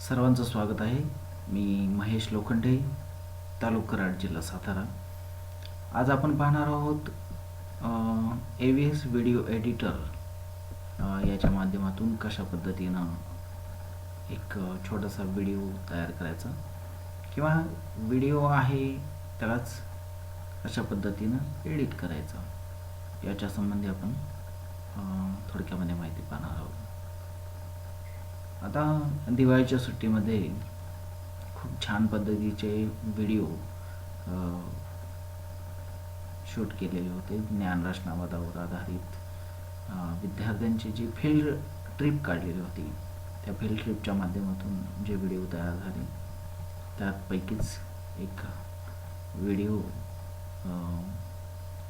सर्वांचं स्वागत आहे. मी महेश लोखंडे तालुक कराड जिल्हा सातारा. आज आपण पाहणार आहोत A V S video editor याच्या माध्यमातून कशा पद्धतीनं एक छोटासा व्हिडिओ तयार करायचा किंवा व्हिडिओ आहे त्यालाच कशा पद्धतीनं एडिट करायचं याच्या संबंधी आपण थोडक्यामध्ये माहिती पाहणार आहोत. आता दिवाळीच्या सुट्टीमध्ये खूप छान पद्धतीचे व्हिडिओ शूट केलेले होते. ज्ञानरचनावादावर आधारित विद्यार्थ्यांची जी फील्ड ट्रिप काढलेली होती त्या फील्ड ट्रिपच्या माध्यमातून जे व्हिडिओ तयार झाले त्यापैकीच एक व्हिडिओ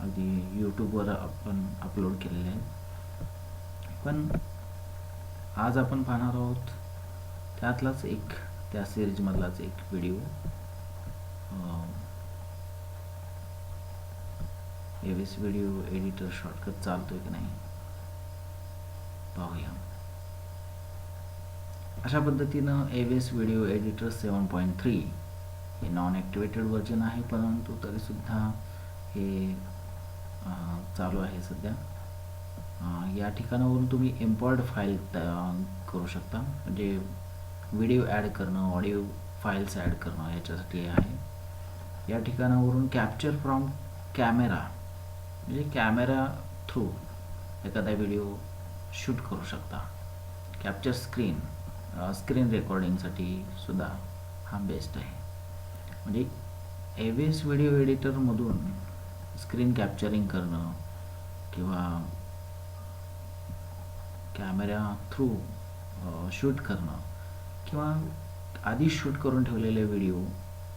अगदी यूट्यूबवर आपण अपलोड केलेले आहे. पण आज आपण पाहणार आहोत त्यातलाच एक त्या सिरीजमधलाच एक video AVS video editor shortcut चालतोय की नाही? पाहूया. अशा पद्धतीनं AVS video editor seven point three हे नॉन ॲक्टिवेटेड व्हर्जन आहे परंतु तरीसुद्धा हे चालू आहे सध्या. या ठिकाणावरून तुम्ही इम्पॉर्ट फाईल करू शकता. म्हणजे व्हिडिओ ॲड करणं ऑडिओ फाईल्स ॲड करणं याच्यासाठी आहे. या ठिकाणावरून कॅप्चर फ्रॉम कॅमेरा म्हणजे कॅमेरा थ्रू एखादा व्हिडिओ शूट करू शकता. कॅप्चर स्क्रीन स्क्रीन रेकॉर्डिंगसाठी सुद्धा हा बेस्ट आहे. म्हणजे एव्हीएस व्हिडिओ एडिटरमधून स्क्रीन कॅप्चरिंग करणं किंवा कॅमेरा थ्रू शूट करणं किंवा आधी शूट करून ठेवलेले व्हिडिओ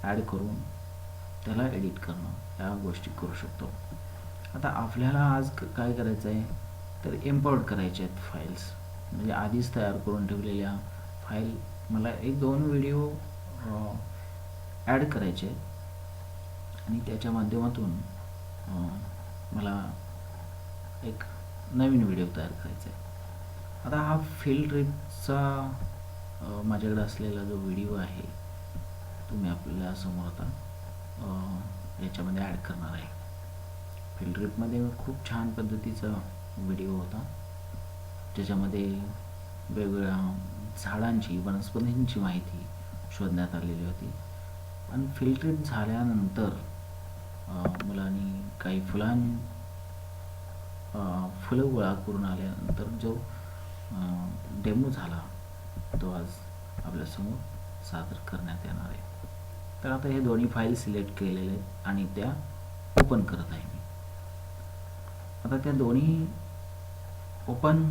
ॲड करून त्याला एडिट करणं या गोष्टी करू शकतो. आता आपल्याला आज क- काय करायचं आहे? तर इम्पोर्ट करायचे आहेत फाईल्स म्हणजे आधीच तयार करून ठेवलेल्या फाईल मला एक दोन व्हिडिओ ॲड करायचे आहेत. आणि त्याच्या माध्यमातून मला एक नवीन व्हिडिओ तयार करायचा आहे. आता हा फील्ड ट्रिपचा माझ्याकडे असलेला जो व्हिडिओ आहे तो मी आपल्यासमोर आता याच्यामध्ये ॲड करणार आहे. फील्ड ट्रिपमध्ये खूप छान पद्धतीचा व्हिडिओ होता. ज्याच्यामध्ये वेगवेगळ्या झाडांची वनस्पतींची माहिती शोधण्यात आलेली होती. आणि फील्ड ट्रिप झाल्यानंतर मुलांनी काही फुलां फुलं गोळा करून आल्यानंतर जो डेमो झाला तो आज आपल्यासमोर सादर करण्यात येणार आहे. तर आता हे दोन्ही फाईल सिलेक्ट केलेले आहेत आणि त्या ओपन करत आहे मी. आता त्या दोन्ही ओपन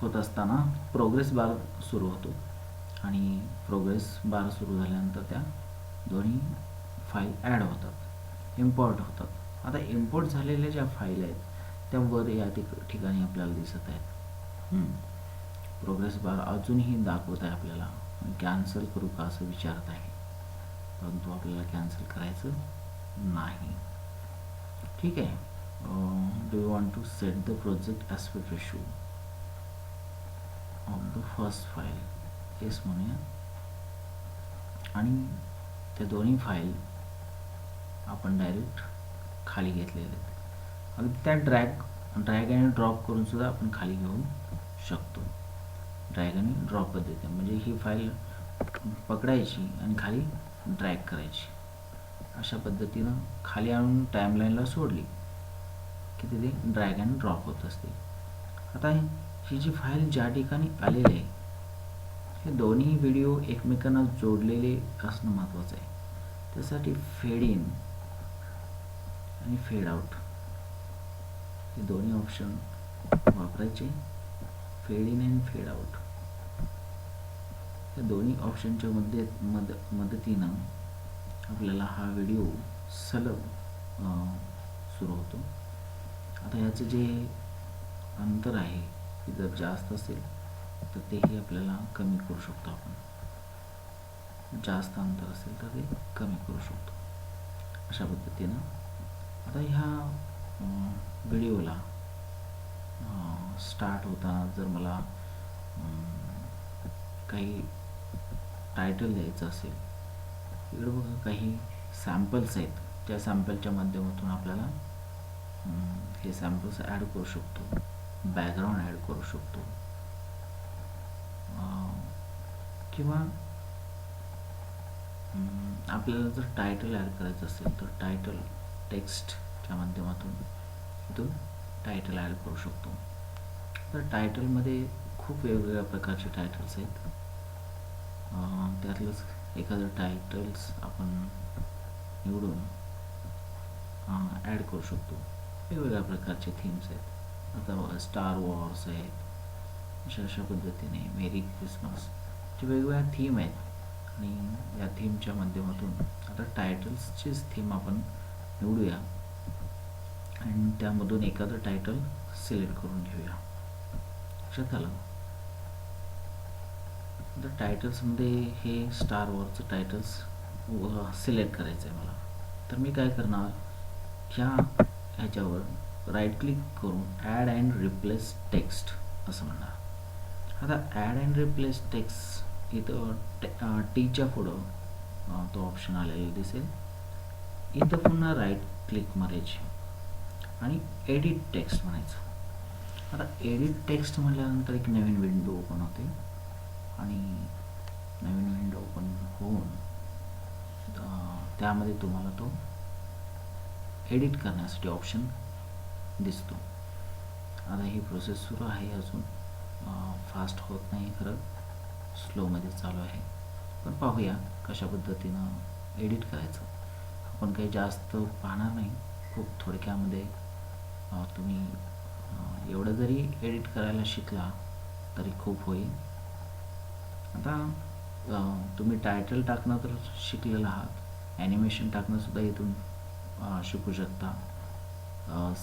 होत असताना प्रोग्रेस बार सुरू होतो. आणि प्रोग्रेस बार सुरू झाल्यानंतर त्या दोन्ही फाईल ॲड होतात इम्पोर्ट होतात. आता इम्पोर्ट झालेल्या ज्या फाईल आहेत त्या वर या ठिकाणी आपल्याला दिसत आहेत. प्रोग्रेस बार अजूनही दाखवत आहे आपल्याला. कॅन्सल करू का असं विचारत आहे. परंतु आपल्याला कॅन्सल करायचं नाही. ठीक आहे. Do you want to set the project aspect ratio of the first file yes म्हणूया आणि त्या दोन्ही फाईल आपण डायरेक्ट खाली घेतलेले आहेत. अगदी त्या ड्रॅग ड्रॅग आणि ड्रॉप करून सुद्धा आपण खाली घेऊ शकतो. ड्रॅग आणि ड्रॉप पद्धती म्हणजे ही फाईल पकडायची आणि खाली ड्रॅग करायची. अशा पद्धतीनं खाली आणून टाईमलाईनला सोडली की तिथे ड्रॅग अँड ड्रॉप होत असते. आता ही जी फाईल ज्या ठिकाणी आलेली आहे हे दोन्ही व्हिडिओ एकमेकांना जोडलेले असणं महत्त्वाचं आहे. त्यासाठी फेड इन आणि फेड आउट हे दोन्ही ऑप्शन वापरायचे. फेड इन अँड फेड आउट. या दोन्ही ऑप्शनच्या मध्ये मद मदतीनं आपल्याला हा व्हिडिओ सलग सुरू होतो. आता याचं जे अंतर आहे ते जर जास्त असेल तर तेही आपल्याला कमी करू शकतो आपण. जास्त अंतर असेल तर ते कमी करू शकतो. अशा पद्धतीनं. आता ह्या व्हिडिओला स्टार्ट होताना जर मला काही टायटल द्यायचं असेल इकडे बघा काही सॅम्पल्स आहेत. त्या सॅम्पलच्या माध्यमातून आपल्याला हे सॅम्पल्स ॲड करू शकतो. बॅकग्राऊंड ॲड करू शकतो. किंवा आपल्याला जर टायटल ॲड करायचं असेल तर टायटल टेक्स्टच्या माध्यमातून इथून टायटल ॲड करू शकतो. तर टायटलमध्ये खूप वेगवेगळ्या प्रकारचे टायटल्स आहेत. त्यातलंच एखादं टायटल्स आपण निवडून ॲड करू शकतो. वेगवेगळ्या प्रकारचे थीम्स आहेत. आता स्टार वॉर्स आहेत. अशा अशा पद्धतीने मेरी क्रिसमस जे वेगवेगळ्या थीम आहेत. आणि या थीमच्या माध्यमातून आता टायटल्सचीच थीम आपण निवडूया. आणि त्यामधून एखादं टायटल सिलेक्ट करून घेऊया. लक्षात आलं तर टायटल्समध्ये हे स्टार वॉरचं टायटल्स सिलेक्ट करायचं आहे मला. तर मी काय करणार? ह्या ह्याच्यावर राईट क्लिक करून ॲड अँड रिप्लेस टेक्स्ट असं म्हणणार. आता ॲड अँड रिप्लेस टेक्स्ट इथं टे टीच्या पुढं तो ऑप्शन आलेला दिसेल. इथं पुन्हा राईट क्लिक मारायची. आणि एडिट टेक्स्ट म्हणायचं. आता एडिट टेक्स्ट म्हटल्यानंतर एक नवीन विंडो ओपन होते. आणि नवीन विंडो ओपन होऊन त्यामध्ये तुम्हाला तो एडिट करण्यासाठी ऑप्शन दिसतो. आता ही प्रोसेस सुरू आहे अजून. फास्ट होत नाही खरं. स्लोमध्ये चालू आहे. पण पाहूया कशा पद्धतीनं एडिट करायचं. आपण काही जास्त पाहणार नाही. खूप थोडक्यामध्ये तुम्ही एवढं जरी एडिट करायला शिकला तरी खूप होईल. आता तुम्ही टायटल टाकणं तर शिकलेलं आहात. ॲनिमेशन टाकणंसुद्धा इथून शिकू शकता.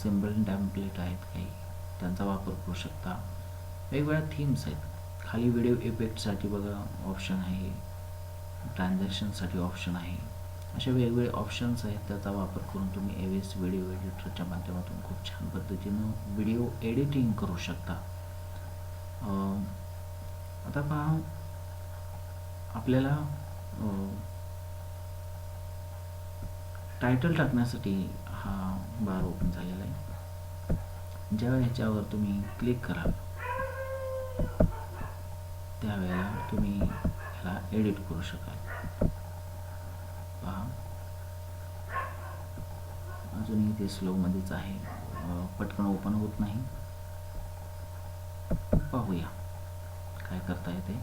सिंपल टॅम्पलेट आहेत काही त्यांचा वापर करू शकता. वेगवेगळ्या थीम्स आहेत. खाली व्हिडिओ इफेक्टसाठी बघा ऑप्शन आहे. ट्रान्झॅक्शनसाठी ऑप्शन आहे. असे वेगवेगळे ऑप्शन्स आहेत. त्याचा वापर करून तुम्ही एव्हीएस व्हिडिओ एडिटरच्या माध्यमातून खूप छान पद्धतीनं व्हिडिओ एडिटिंग करू शकता. आता पहा आपल्याला टायटल टाकण्यासाठी हा बार ओपन झालेला आहे. ज्या ह्याच्यावर तुम्ही क्लिक कराल त्यावेळेला तुम्ही ह्याला एडिट करू शकाल. पहा. अजूनही ते स्लोमध्येच आहे. पटकन ओपन होत नाही. पाहूया काय करता येते.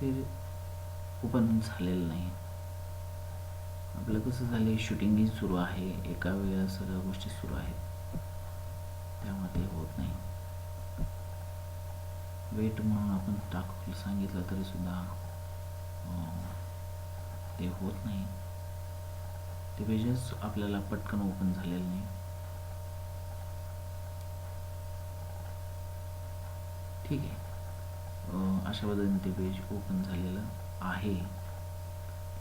ते ओपन झालेलं नाही. आपलं कसं झालं शूटिंगही सुरू आहे. एका वेळेला सगळ्या गोष्टी सुरू आहेत. त्यामुळे ते होत नाही. वेट म्हणून आपण टाकू सांगितलं तरी सुद्धा ते होत नाही. ते पेजेस आपल्याला पटकन ओपन झालेलं नाही. ठीक आहे. अशा पद्धतीने ते पेज ओपन झालेलं आहे.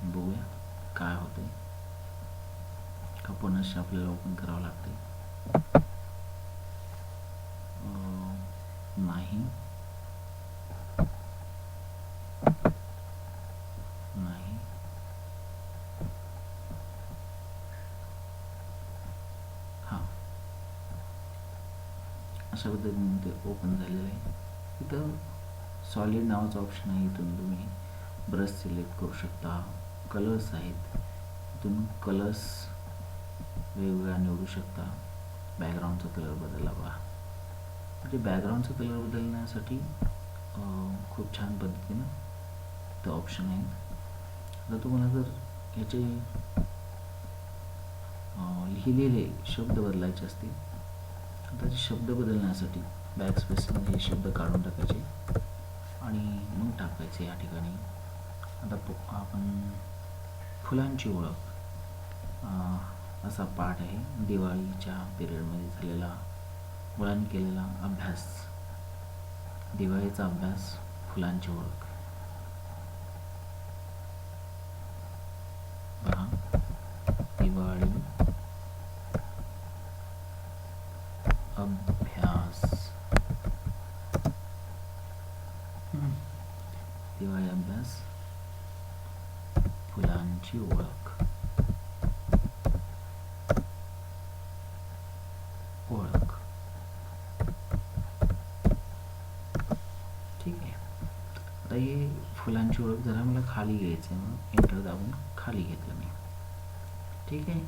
बघूया. का पुनश्च आपल्याला ओपन करावं लागते नाही. नाही. हां. अशा पद्धतीने ते ओपन झालेलं आहे. इथं सॉलिड नावाचं ऑप्शन आहे इथून तुम्ही ब्रश सिलेक्ट करू शकता. कलर्स आहेत. इथून कलर्स वेगवेगळ्या निवडू शकता. बॅकग्राऊंडचा कलर बदलला पहा म्हणजे बॅकग्राऊंडचा कलर बदलण्यासाठी खूप छान पद्धतीनं ते ऑप्शन आहे. आता तुम्हाला जर याचे लिहिलेले शब्द बदलायचे असतील तर ते शब्द बदलण्यासाठी बॅक स्पेसमध्ये हे शब्द काढून टाकायचे आणि मग टाकायचे या ठिकाणी. आता प- आपण फुलांची ओळख असा पाठ आहे. दिवाळीच्या पिरियडमध्ये झालेला मुलांनी केलेला अभ्यास. दिवाळीचा अभ्यास फुलांची ओळख बघा फुलांची ओळख ओळख ठीक आहे आता हे फुलांची ओळख जरा मला खाली घ्यायचं आहे मग. एंटर दाबून खाली घेतलं मी. ठीक आहे?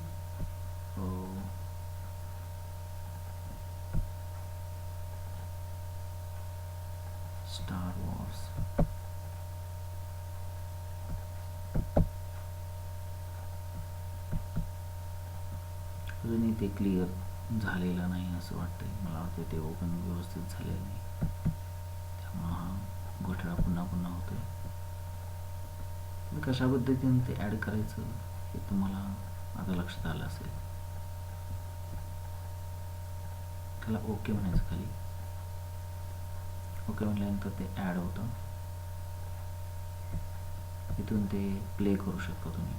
हो. स्टार वॉर्स अजूनही ते क्लिअर झालेलं नाही असं वाटतंय. मला वाटतं ते ओपन व्यवस्थित झालेलं नाही. कशा पद्धतीने ते ॲड करायचं हे तुम्हाला आता लक्षात आलं असेल. त्याला ओके म्हणायचं खाली. ओके म्हटल्यानंतर ते ॲड होतं. इथून ते प्ले करू शकता तुम्ही.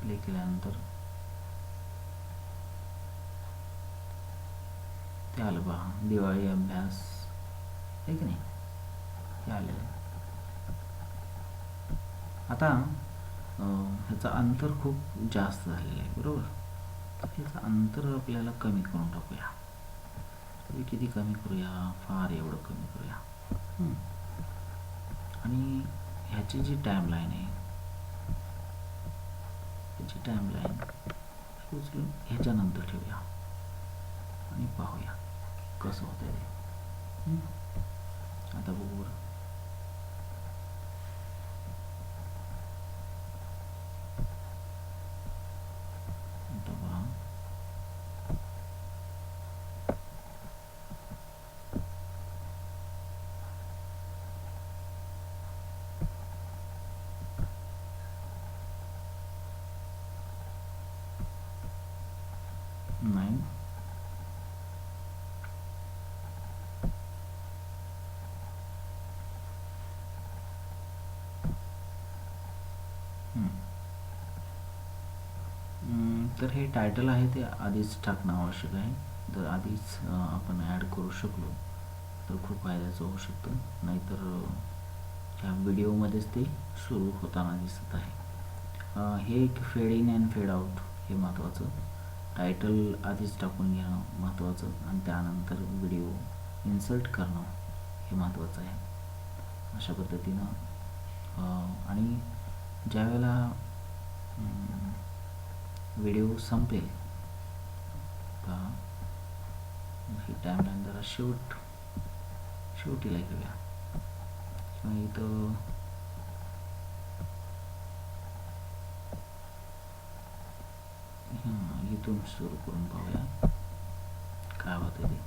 प्ले केल्यानंतर ते आलं पहा. दिवाळी अभ्यास आहे की नाही? ते आलेलं आहे. आता ह्याचं अंतर खूप जास्त झालेलं आहे बरोबर? ह्याचं अंतर आपल्याला कमी करून टाकूया. तरी किती कमी करूया? फार एवढं कमी करूया. आणि ह्याची जी टाईमलाईन आहे ह्याची टाईमलाईन उचलून ह्याच्यानंतर ठेवूया. आणि पाहूया कसं होतं ते. आता बघू बरं आता पहा नाही. तर हे टायटल आहे ते आधीच टाकणं आवश्यक आहे. जर आधीच आपण ॲड करू शकलो तर खूप फायद्याचं होऊ शकतं. नाहीतर ह्या व्हिडिओमध्येच ते सुरू होताना दिसत आहे. हे एक फेड इन अँड फेड आउट हे महत्त्वाचं टायटल आधीच टाकून घेणं महत्त्वाचं आणि त्यानंतर व्हिडिओ इन्सर्ट करणं हे महत्त्वाचं आहे. अशा पद्धतीनं आणि ज्यावेळेला व्हिडिओ संपेल का ही टाईमलाईन जरा शेवट शेवटीला घेऊया. किंवा इथं हां इथून सुरू करून पाहूया काय होतं ते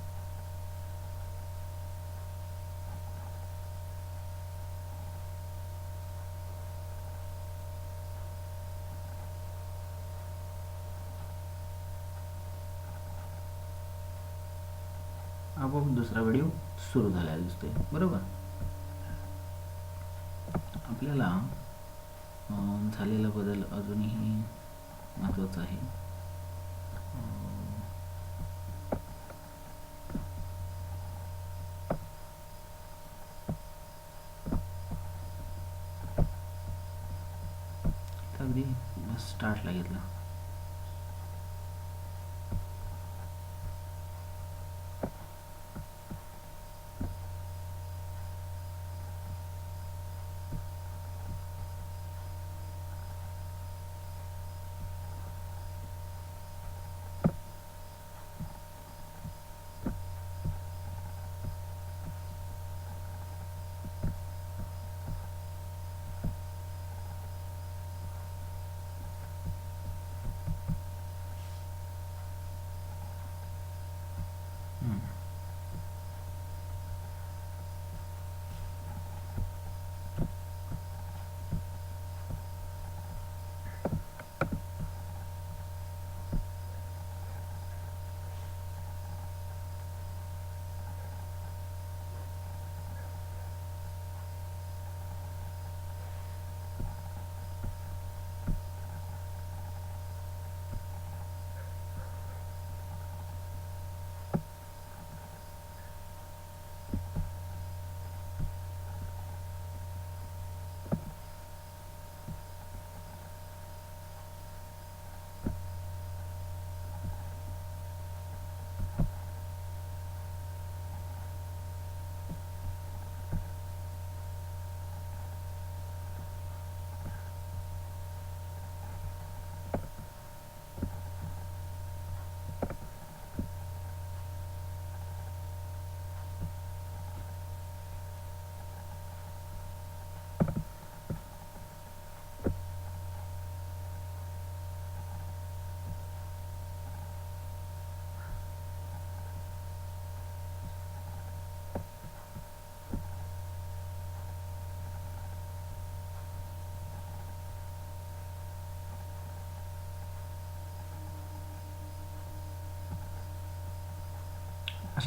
आपोआप दुसरा व्हिडिओ सुरू झालेला दिसतोय बरोबर आपल्याला अं, झालेला बदल अजूनही महत्त्वाचा आहे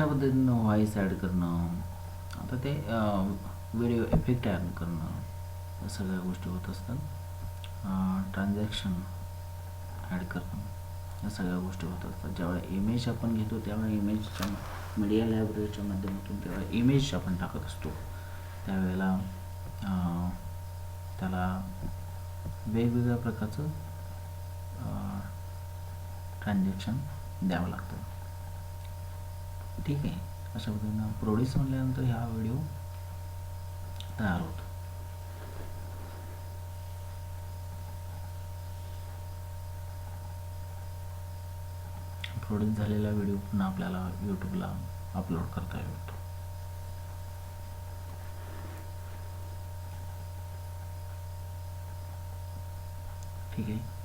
अशा पद्धतीनं व्हॉईस ॲड करणं आता ते व्हिडिओ इफेक्ट ॲड करणं या सगळ्या गोष्टी होत असतात. ट्रान्झॅक्शन ॲड करणं या सगळ्या गोष्टी होत असतात. ज्यावेळेला इमेज आपण घेतो त्यावेळी इमेजच्या मीडिया लायब्ररीच्या माध्यमातून तेव्हा इमेज आपण टाकत असतो. त्यावेळेला त्याला वेगवेगळ्या प्रकारचं ट्रान्झॅक्शन द्यावं लागतं. ठीक आहे. अशा पद्धतीनं प्रोड्यूस म्हणल्यानंतर हा व्हिडिओ तयार होतो. प्रोड्यूस झालेला व्हिडिओ पुन्हा आपल्याला यूट्यूबला अपलोड करता येतो. ठीक आहे.